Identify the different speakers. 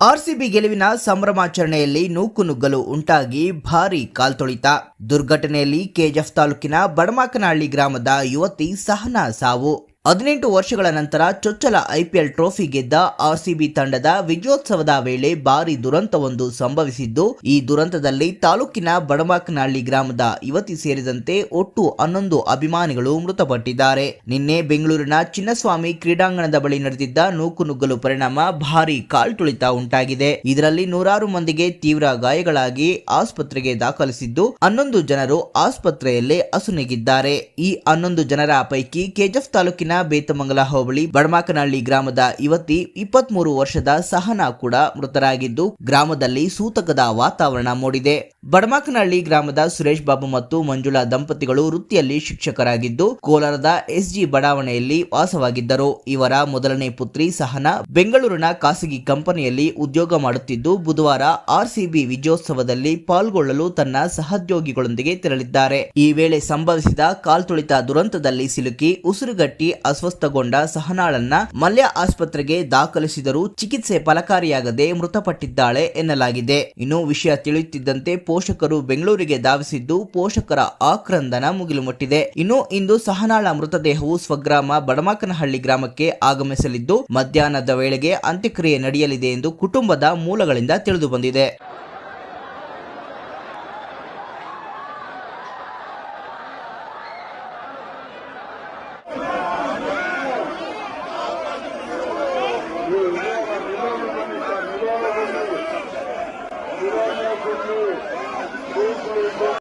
Speaker 1: RCB ಗೆಲುವಿನ ಸಂಭ್ರಮಾಚರಣೆಯಲ್ಲಿ ನೂಕುನುಗ್ಗಲು ಉಂಟಾಗಿ ಭಾರೀ ಕಾಲ್ತೊಳಿತ ದುರ್ಘಟನೆಯಲ್ಲಿ ಕೆಜೆಫ್ ತಾಲೂಕಿನ ಬಡಮಾಕನಹಳ್ಳಿ ಗ್ರಾಮದ ಯುವತಿ ಸಹನಾ ಸಾವು. ಹದಿನೆಂಟು ವರ್ಷಗಳ ನಂತರ ಚೊಚ್ಚಲ ಐಪಿಎಲ್ ಟ್ರೋಫಿ ಗೆದ್ದ ಆರ್ಸಿಬಿ ತಂಡದ ವಿಜಯೋತ್ಸವದ ವೇಳೆ ಭಾರಿ ದುರಂತವೊಂದು ಸಂಭವಿಸಿದ್ದು, ಈ ದುರಂತದಲ್ಲಿ ತಾಲೂಕಿನ ಬಡಮಾಕನಹಳ್ಳಿ ಗ್ರಾಮದ ಯುವತಿ ಸೇರಿದಂತೆ ಒಟ್ಟು ಹನ್ನೊಂದು ಅಭಿಮಾನಿಗಳು ಮೃತಪಟ್ಟಿದ್ದಾರೆ. ನಿನ್ನೆ ಬೆಂಗಳೂರಿನ ಚಿನ್ನಸ್ವಾಮಿ ಕ್ರೀಡಾಂಗಣದ ಬಳಿ ನಡೆದಿದ್ದ ನೂಕುನುಗ್ಗಲು ಪರಿಣಾಮ ಭಾರಿ ಕಾಲ್ತುಳಿತ ಉಂಟಾಗಿದೆ. ಇದರಲ್ಲಿ ನೂರಾರು ಮಂದಿಗೆ ತೀವ್ರ ಗಾಯಗಳಾಗಿ ಆಸ್ಪತ್ರೆಗೆ ದಾಖಲಿಸಿದ್ದು, ಹನ್ನೊಂದು ಜನರು ಆಸ್ಪತ್ರೆಯಲ್ಲೇ ಅಸುನೀಗಿದ್ದಾರೆ. ಈ ಹನ್ನೊಂದು ಜನರ ಪೈಕಿ ಕೆಜೆಫ್ ತಾಲೂಕಿನ ಬೇತಮಂಗಲ ಹೋಬಳಿ ಬಡಮಾಕನಹಳ್ಳಿ ಗ್ರಾಮದ ಯುವತಿ ಇಪ್ಪತ್ಮೂರು ವರ್ಷದ ಸಹನಾ ಕೂಡ ಮೃತರಾಗಿದ್ದು ಗ್ರಾಮದಲ್ಲಿ ಸೂತಕದ ವಾತಾವರಣ ಮೂಡಿದೆ. ಬಡಮಾಕನಹಳ್ಳಿ ಗ್ರಾಮದ ಸುರೇಶ್ ಬಾಬು ಮತ್ತು ಮಂಜುಳಾ ದಂಪತಿಗಳು ವೃತ್ತಿಯಲ್ಲಿ ಶಿಕ್ಷಕರಾಗಿದ್ದು ಕೋಲಾರದ ಎಸ್ಜಿ ಬಡಾವಣೆಯಲ್ಲಿ ವಾಸವಾಗಿದ್ದರು. ಇವರ ಮೊದಲನೇ ಪುತ್ರಿ ಸಹನಾ ಬೆಂಗಳೂರಿನ ಖಾಸಗಿ ಕಂಪನಿಯಲ್ಲಿ ಉದ್ಯೋಗ ಮಾಡುತ್ತಿದ್ದು ಬುಧವಾರ ಆರ್ಸಿಬಿ ವಿಜಯೋತ್ಸವದಲ್ಲಿ ಪಾಲ್ಗೊಳ್ಳಲು ತನ್ನ ಸಹೋದ್ಯೋಗಿಗಳೊಂದಿಗೆ ತೆರಳಿದ್ದಾರೆ. ಈ ವೇಳೆ ಸಂಭವಿಸಿದ ಕಾಲ್ತುಳಿತ ದುರಂತದಲ್ಲಿ ಸಿಲುಕಿ ಉಸಿರುಗಟ್ಟಿ ಅಸ್ವಸ್ಥಗೊಂಡ ಸಹನಾಳನ್ನ ಮಲ್ಯ ಆಸ್ಪತ್ರೆಗೆ ದಾಖಲಿಸಿದರೂ ಚಿಕಿತ್ಸೆ ಫಲಕಾರಿಯಾಗದೆ ಮೃತಪಟ್ಟಿದ್ದಾಳೆ ಎನ್ನಲಾಗಿದೆ. ಇನ್ನು ವಿಷಯ ತಿಳಿಯುತ್ತಿದ್ದಂತೆ ಪೋಷಕರು ಬೆಂಗಳೂರಿಗೆ ಧಾವಿಸಿದ್ದು ಪೋಷಕರ ಆಕ್ರಂದನ ಮುಗಿಲು ಮುಟ್ಟಿದೆ ಇನ್ನು ಇಂದು ಸಹನಾಳ ಮೃತದೇಹವು ಸ್ವಗ್ರಾಮ ಬಡಮಾಕನಹಳ್ಳಿ ಗ್ರಾಮಕ್ಕೆ ಆಗಮಿಸಲಿದ್ದು, ಮಧ್ಯಾಹ್ನದ ವೇಳೆಗೆ ಅಂತ್ಯಕ್ರಿಯೆ ನಡೆಯಲಿದೆ ಎಂದು ಕುಟುಂಬದ ಮೂಲಗಳಿಂದ ತಿಳಿದು ಬಂದಿದೆ. Thank you.